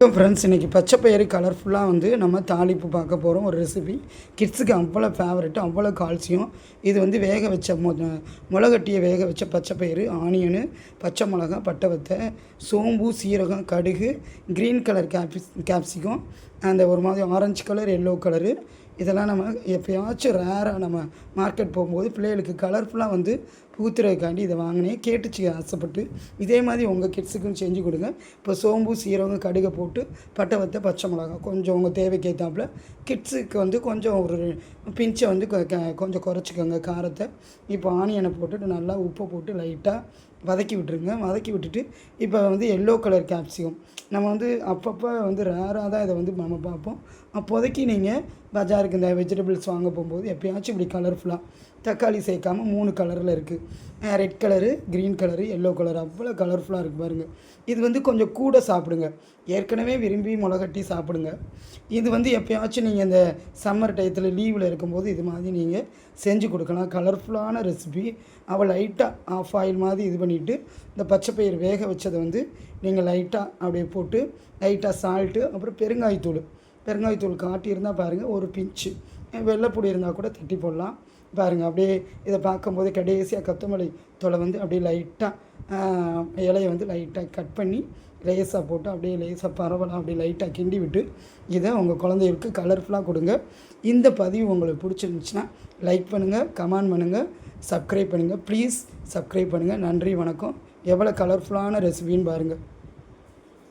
Friends இன்றைக்கி பச்சை பயிறு கலர்ஃபுல்லாக வந்து நம்ம தாளிப்பு பார்க்க போகிறோம் ஒரு ரெசிபி கிட்ஸுக்கு அவ்வளோ ஃபேவரெட்டு அவ்வளோ கால்சியம் இது வந்து வேக வச்ச மொ முளகட்டியை வேக வச்ச பச்சை பயிறு ஆனியனு பச்சை மிளகா பட்டை வத்தை சோம்பு சீரகம் கடுகு க்ரீன் கலர் கேப்ஸ் கேப்சிகம் அந்த ஒரு மாதிரி ஆரஞ்சு கலர் எல்லோ கலரு இதெல்லாம் நம்ம எப்போயாச்சும் ரேராக நம்ம மார்க்கெட் போகும்போது பிள்ளைகளுக்கு கலர்ஃபுல்லாக வந்து பூத்துறதுக்காண்டி இதை வாங்கினேன் கேட்டுச்சு ஆசைப்பட்டு. இதே மாதிரி உங்கள் கிட்ஸுக்கும் செஞ்சு கொடுங்க. இப்போ சோம்பு சீரகம் கடுகை போட்டு பட்டை வத்த பச்சை மிளகா கொஞ்சம் உங்கள் தேவைக்கு ஏற்றாப்புல கிட்ஸுக்கு வந்து கொஞ்சம் ஒரு பிஞ்சை வந்து க- கொஞ்சம் குறைச்சிக்கோங்க. காரத்தை. இப்போ ஆனியனை போட்டுட்டு நல்லா உப்பை போட்டு லைட்டாக வதக்கி விட்டுருங்க. வதக்கி விட்டுட்டு இப்போ வந்து எல்லோ கலர் கேப்சிகம் நம்ம வந்து அப்பப்போ வந்து ரேராக தான் இதை வந்து நம்ம பார்ப்போம். அப்போதைக்கு நீங்கள் பஜாருக்கு இந்த வெஜிடபிள்ஸ் வாங்க போகும்போது எப்பயாச்சும் இப்படி கலர்ஃபுல்லாக தக்காளி சேர்க்காம மூணு கலரில் இருக்குது red colour green colour yellow colour அவ்வளோ கலர்ஃபுல்லாக இருக்குது பாருங்கள் இது வந்து கொஞ்சம் கூட சாப்பிடுங்க. ஏற்கனவே விரும்பி முளகட்டி சாப்பிடுங்க. இது வந்து எப்பயாச்சும் நீங்கள் இந்த சம்மர் டயத்தில் லீவில் இருக்கும்போது இது மாதிரி நீங்கள் செஞ்சு கொடுக்கலாம். கலர்ஃபுல்லான ரெசிபி அவள் லைட்டாக ஆஃப் ஆயில் மாதிரி இது பண்ணிவிட்டு இந்த பச்சை பயிர் வேக வச்சதை வந்து நீங்கள் லைட்டாக அப்படியே போட்டு லைட்டாக சால்ட்டு அப்புறம் பெருங்காயத்தூள். பெருங்காயத்தூள் காட்டியிருந்தால் பாருங்கள் ஒரு பிஞ்சு. வெள்ளைப்பொடி இருந்தால் கூட தட்டி போடலாம். பாருங்கள் அப்படியே இதை பார்க்கும்போது கடைசியாக கொத்தமல்லி தொலை வந்து அப்படியே லைட்டாக இலையை வந்து லைட்டாக கட் பண்ணி லேசாக போட்டு அப்படியே லேசாக பரவலாம். அப்படியே லைட்டாக கிண்டி விட்டு இதை உங்கள் குழந்தைகளுக்கு கலர்ஃபுல்லாக கொடுங்க. இந்த பதிவு உங்களுக்கு பிடிச்சிருந்துச்சுன்னா லைக் பண்ணுங்கள் கமெண்ட் பண்ணுங்கள் சப்ஸ்கிரைப் பண்ணுங்கள் ப்ளீஸ் சப்ஸ்கிரைப் பண்ணுங்கள் நன்றி வணக்கம். எவ்வளோ கலர்ஃபுல்லான ரெசிபின்னு பாருங்கள்